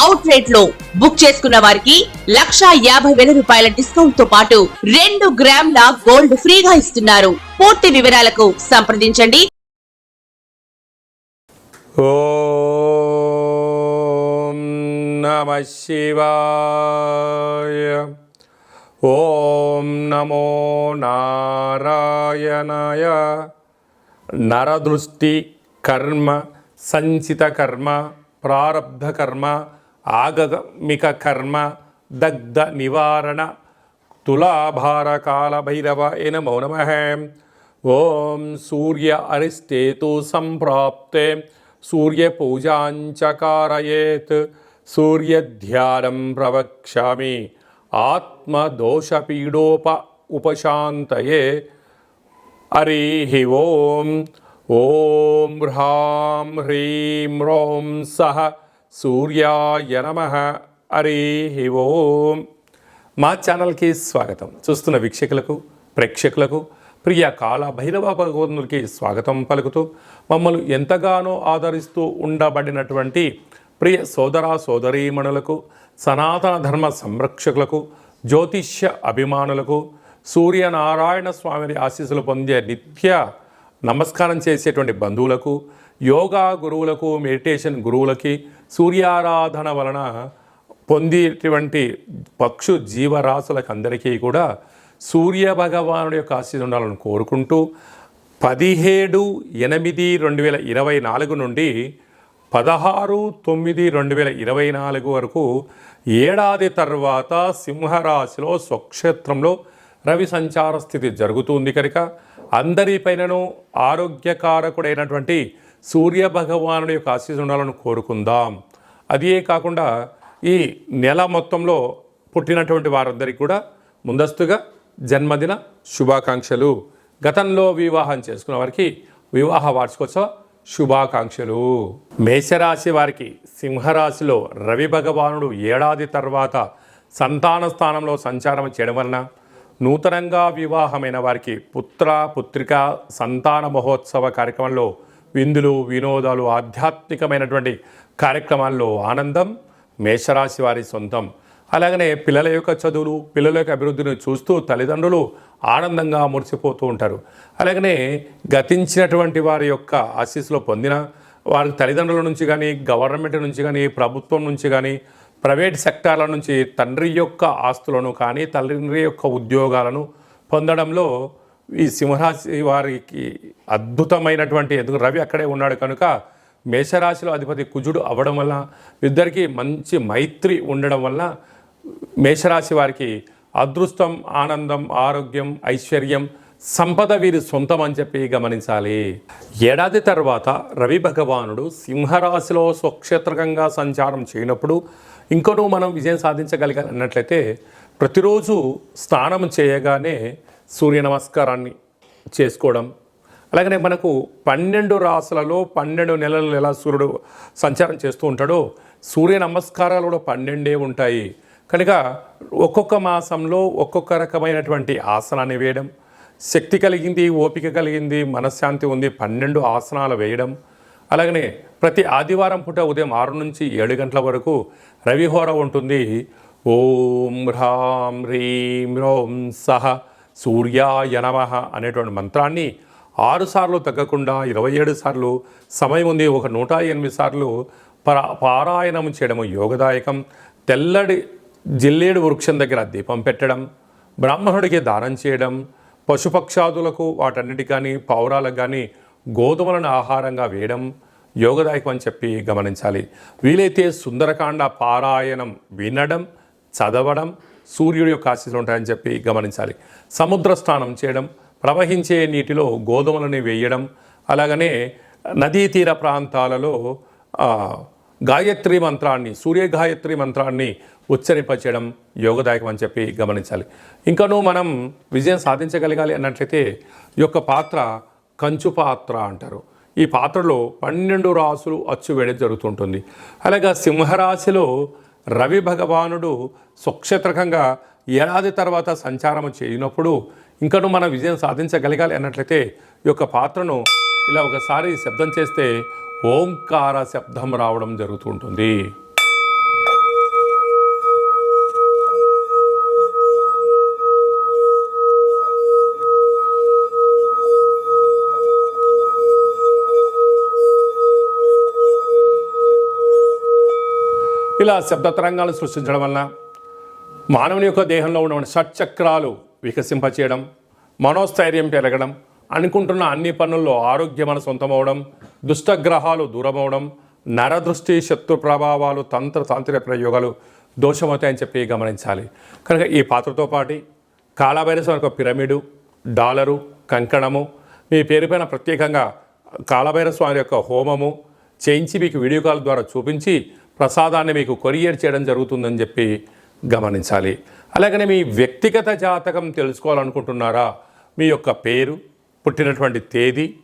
Out రేట్లో book చేసుకున్న వారికి లక్షా యాభై వేల రూపాయల డిస్కౌంట్తో పాటు రెండు గ్రాముల గోల్డ్ ఫ్రీగా ఇస్తున్నారు. పూర్తి వివరాలకు సంప్రదించండి. ఓం నమ శివాయ. ఓం నమో నారాయణాయ. నరదృష్టి కర్మ సంచిత కర్మ ప్రారబ్ధ కర్మ ఆగమిక కర్మ దగ్ధ నివారణ తులాభారకాల భైరవ ఏ నమో నమ ఓం సూర్య అరిష్టేతు సంప్రాప్తే సూర్యపూజాంచకారయేత్ సూర్యధ్యానం ప్రవక్ష్యామి. ఆత్మదోషపీడోప ఉపశాంతయే. హరి ఓం. ఓం హ్రాం హ్రీం రోం సహ సూర్యాయ నమ. హరి ఓం. మా ఛానల్కి స్వాగతం. చూస్తున్న వీక్షకులకు ప్రేక్షకులకు ప్రియ కాల భైరవ భగవంతునికి స్వాగతం పలుకుతూ మమ్మల్ని ఎంతగానో ఆదరిస్తూ ఉండబడినటువంటి ప్రియ సోదర సోదరీమణులకు సనాతన ధర్మ సంరక్షకులకు జ్యోతిష్య అభిమానులకు సూర్యనారాయణ స్వామిని ఆశీస్సులు పొందే నిత్య నమస్కారం చేసేటువంటి బంధువులకు యోగా గురువులకు మెడిటేషన్ గురువులకి సూర్యారాధన వలన పొందేటువంటి పక్షు జీవరాశులకు అందరికీ కూడా సూర్య భగవానుడి యొక్క ఆశీస్సు ఉండాలని కోరుకుంటూ పదిహేడు ఎనిమిది రెండు వేల ఇరవై నాలుగు నుండి పదహారు తొమ్మిది రెండు వేల ఇరవై నాలుగు వరకు ఏడాది తర్వాత సింహరాశిలో స్వక్షేత్రంలో రవి సంచార స్థితి జరుగుతుంది కనుక అందరిపైనను ఆరోగ్యకారకుడైనటువంటి సూర్య భగవానుడి యొక్క ఆశీస్సు ఉండాలని కోరుకుందాం. అదే కాకుండా ఈ నెల మొత్తంలో పుట్టినటువంటి వారందరికీ కూడా ముందస్తుగా జన్మదిన శుభాకాంక్షలు. గతంలో వివాహం చేసుకున్న వారికి వివాహ వార్షికోత్సవ శుభాకాంక్షలు. మేషరాశి వారికి సింహరాశిలో రవి భగవానుడు ఏడాది తర్వాత సంతాన స్థానంలో సంచారం చేయడం వలన నూతనంగా వివాహమైన వారికి పుత్ర పుత్రిక సంతాన మహోత్సవ కార్యక్రమంలో విందులు వినోదాలు ఆధ్యాత్మికమైనటువంటి కార్యక్రమాల్లో ఆనందం మేషరాశి వారి సొంతం. అలాగనే పిల్లల యొక్క చదువులు పిల్లల యొక్క అభివృద్ధిని చూస్తూ తల్లిదండ్రులు ఆనందంగా మురిసిపోతూ ఉంటారు. అలాగనే గతించినటువంటి వారి యొక్క ఆశీస్సులో పొందిన వారి తల్లిదండ్రుల నుంచి కానీ గవర్నమెంట్ నుంచి కానీ ప్రభుత్వం నుంచి కానీ ప్రైవేట్ సెక్టార్ల నుంచి తండ్రి యొక్క ఆస్తులను కానీ తండ్రి యొక్క ఉద్యోగాలను పొందడంలో ఈ సింహరాశి వారికి అద్భుతమైనటువంటి ఎందుకు రవి అక్కడే ఉన్నాడు కనుక మేషరాశిలో అధిపతి కుజుడు అవ్వడం వల్ల ఇద్దరికీ మంచి మైత్రి ఉండడం వల్ల మేషరాశి వారికి అదృష్టం ఆనందం ఆరోగ్యం ఐశ్వర్యం సంపద వీరి సొంతం అని చెప్పి గమనించాలి. ఏడాది తర్వాత రవి భగవానుడు సింహరాశిలో స్వక్షేత్రకంగా సంచారం చేయనప్పుడు ఇంకొను మనం విజయం సాధించగలిగాలి అన్నట్లయితే ప్రతిరోజు స్నానం చేయగానే సూర్య నమస్కారాన్ని చేసుకోవడం అలాగనే మనకు పన్నెండు రాసులలో పన్నెండు నెలలు ఎలా సూర్యుడు సంచారం చేస్తూ ఉంటాడో సూర్య నమస్కారాలు కూడా పన్నెండే ఉంటాయి. కనుక ఒక్కొక్క మాసంలో ఒక్కొక్క రకమైనటువంటి ఆసనాన్ని వేయడం శక్తి కలిగింది ఓపిక కలిగింది మనశ్శాంతి ఉంది పన్నెండు ఆసనాలు వేయడం అలాగనే ప్రతి ఆదివారం పూట ఉదయం ఆరు నుంచి ఏడు గంటల వరకు రవిహోర ఉంటుంది. ఓం హ్రాం హ్రీం రోం సహ సూర్యాయ నమ అనేటువంటి మంత్రాన్ని ఆరుసార్లు తగ్గకుండా ఇరవై ఏడు సార్లు సమయం ఉంది ఒక నూట ఎనిమిది సార్లు పరా పారాయణం చేయడము యోగదాయకం. తెల్లడి జిల్లేడు వృక్షం దగ్గర దీపం పెట్టడం బ్రాహ్మణుడికి దానం చేయడం పశుపక్షాదులకు వాటన్నిటి కానీ పౌరాలకు కానీ గోధుమలను ఆహారంగా వేయడం యోగదాయకం అని చెప్పి గమనించాలి. వీలైతే సుందరకాండ పారాయణం వినడం చదవడం సూర్యుడి యొక్క ఆశీస్సులు ఉంటాయని చెప్పి గమనించాలి. సముద్ర స్నానం చేయడం ప్రవహించే నీటిలో గోధుమలని వేయడం అలాగనే నదీ తీర ప్రాంతాలలో గాయత్రి మంత్రాన్ని సూర్య గాయత్రి మంత్రాన్ని ఉచ్చరింపచేయడం యోగదాయకం అని చెప్పి గమనించాలి. ఇంకనూ మనం విజయం సాధించగలగాలి అన్నట్లయితే ఈ యొక్క పాత్ర కంచు పాత్ర అంటారు. ఈ పాత్రలో పన్నెండు రాసులు అచ్చు వేయడం జరుగుతుంటుంది. అలాగే సింహరాశిలో రవి భగవానుడు స్వక్షేత్రకంగా ఏడాది తర్వాత సంచారం చేయనప్పుడు ఇంకను మనం విజయం సాధించగలగాలి అన్నట్లయితే ఈ యొక్క పాత్రను ఇలా ఒకసారి శబ్దం చేస్తే ఓంకార శబ్దం రావడం జరుగుతుంటుంది. ఇలా శబ్ద తరంగాలు సృష్టించడం వలన మానవుని యొక్క దేహంలో ఉన్న షట్చక్రాలు వికసింపచేయడం మనోస్థైర్యం పెరగడం అనుకుంటున్న అన్ని పనుల్లో ఆరోగ్యం మన సొంతమవడం దుష్టగ్రహాలు దూరమవడం నరదృష్టి శత్రు ప్రభావాలు తంత్ర తాంత్రిక ప్రయోగాలు దోషమవుతాయని చెప్పి గమనించాలి. కనుక ఈ పాత్రతో పాటు కాళభైరవ యొక్క పిరమిడు డాలరు కంకణము మీ పేరుపైన ప్రత్యేకంగా కాలభైరస్వామి యొక్క హోమము చేయించి మీకు వీడియో కాల్ ద్వారా చూపించి ప్రసాదాన్ని మీకు కొరియర్ చేయడం జరుగుతుందని చెప్పి గమనించాలి. అలాగనే మీ వ్యక్తిగత జాతకం తెలుసుకోవాలనుకుంటున్నారా? మీ యొక్క పేరు పుట్టినటువంటి తేదీ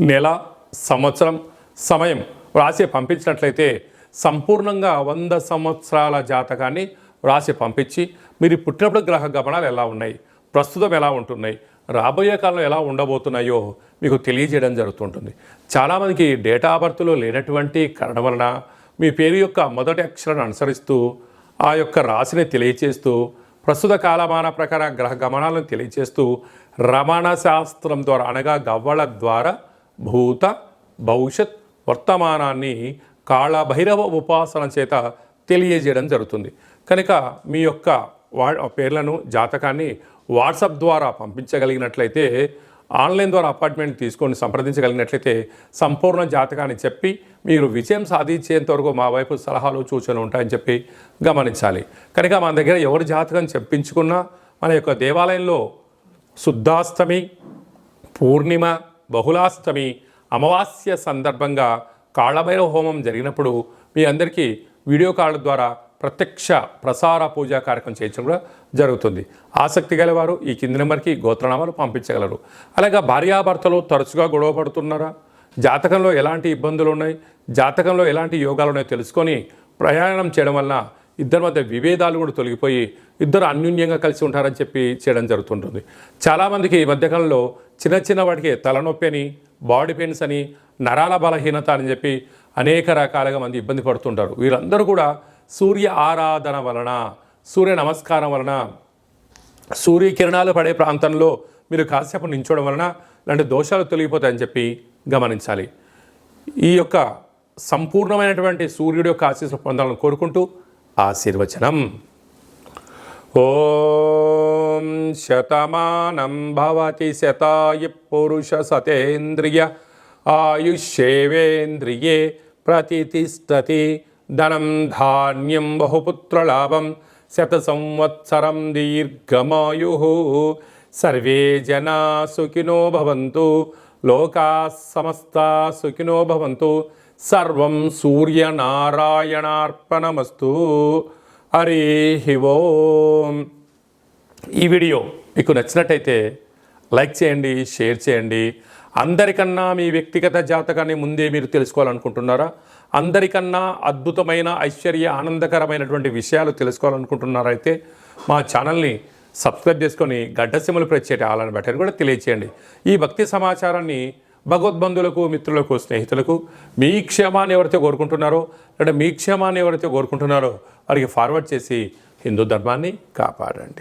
నెల సంవత్సరం సమయం వ్రాసి పంపించినట్లయితే సంపూర్ణంగా వంద సంవత్సరాల జాతకాన్ని రాసి పంపించి మీరు పుట్టినప్పుడు గ్రహ గమనాలు ఎలా ఉన్నాయి? ప్రస్తుతం ఎలా ఉంటున్నాయి? రాబోయే కాలంలో ఎలా ఉండబోతున్నాయో మీకు తెలియజేయడం జరుగుతుంటుంది. చాలామందికి డేటా బర్త్లో లేనటువంటి కారణం వలన మీ పేరు యొక్క మొదటి అక్షరాన్ని అనుసరిస్తూ ఆ యొక్క రాశిని తెలియచేస్తూ ప్రస్తుత కాలమాన ప్రకారం గ్రహ గమనాలను తెలియచేస్తూ రమణ శాస్త్రం ద్వారా అనగా గవ్వల ద్వారా భూత భవిష్యత్ వర్తమానాన్ని కాళభైరవ ఉపాసన చేత తెలియజేయడం జరుగుతుంది. కనుక మీ యొక్క వా పేర్లను జాతకాన్ని వాట్సాప్ ద్వారా పంపించగలిగినట్లయితే ఆన్లైన్ ద్వారా అపార్ట్మెంట్ తీసుకొని సంప్రదించగలిగినట్లయితే సంపూర్ణ జాతకాన్ని చెప్పి మీరు విజయం సాధించేంత వరకు మా వైపు సలహాలు సూచనలు ఉంటాయని చెప్పి గమనించాలి. కనుక మన దగ్గర ఎవరి జాతకం చెప్పించుకున్నా మన యొక్క దేవాలయంలో శుద్ధాష్టమి పూర్ణిమ బహుళాష్టమి అమావాస్య సందర్భంగా కాళభైరవ హోమం జరిగినప్పుడు మీ అందరికీ వీడియో కాల్ ద్వారా ప్రత్యక్ష ప్రసార పూజా కార్యక్రమం చేయించడం కూడా జరుగుతుంది. ఆసక్తి గలవారు ఈ కింది నెంబర్కి గోత్రనామాలు పంపించగలరు. అలాగే భార్యాభర్తలు తరచుగా గొడవ పడుతున్నారా? జాతకంలో ఎలాంటి ఇబ్బందులు ఉన్నాయి? జాతకంలో ఎలాంటి యోగాలు ఉన్నాయో తెలుసుకొని ప్రయాణం చేయడం వలన ఇద్దరి మధ్య విభేదాలు కూడా తొలగిపోయి ఇద్దరు అన్యూన్యంగా కలిసి ఉంటారని చెప్పి చేయడం జరుగుతుంటుంది. చాలామందికి ఈ మధ్యకాలంలో చిన్న చిన్న వాటికి తలనొప్పి అని బాడీ పెయిన్స్ అని నరాల బలహీనత అని చెప్పి అనేక రకాలుగా మంది ఇబ్బంది పడుతుంటారు. వీరందరూ కూడా సూర్య ఆరాధన వలన సూర్య నమస్కారం వలన సూర్యకిరణాలు పడే ప్రాంతంలో మీరు కాసేపు నించోవడం వలన ఇలాంటి దోషాలు తొలగిపోతాయని చెప్పి గమనించాలి. ఈ యొక్క సంపూర్ణమైనటువంటి సూర్యుడి యొక్క ఆశీస్సు పొందాలని కోరుకుంటూ ఆశీర్వచనం. ఓం శతమానం భవతి శతాయు పురుష సతేంద్రియ ఆయుష్యేవేంద్రియే ప్రతిష్టతి ధనం ధాన్యం బహుపుత్రలాభం శత సంవత్సరం దీర్ఘమాయు. సర్వే జనా సుఖినో భవంతు. లోకా సమస్త సుఖినో భవంతు. సర్వం సూర్యనారాయణార్పణమస్తు. హరి ఓం. ఈ వీడియో మీకు నచ్చినట్టయితే లైక్ చేయండి షేర్ చేయండి. అందరికన్నా మీ వ్యక్తిగత జాతకాన్ని ముందే మీరు తెలుసుకోవాలనుకుంటున్నారా? అందరికన్నా అద్భుతమైన ఐశ్వర్య ఆనందకరమైనటువంటి విషయాలు తెలుసుకోవాలనుకుంటున్నారైతే అయితే మా ఛానల్ని సబ్స్క్రైబ్ చేసుకొని గడ్డసిమలు ప్రత్యేక ఆలని బట్టని కూడా తెలియచేయండి. ఈ భక్తి సమాచారాన్ని భగవద్బంధులకు మిత్రులకు స్నేహితులకు మీ క్షేమాన్ని ఎవరైతే కోరుకుంటున్నారో లేదా మీ క్షేమాన్ని ఎవరైతే కోరుకుంటున్నారో వారికి ఫార్వర్డ్ చేసి హిందూ ధర్మాన్ని కాపాడండి.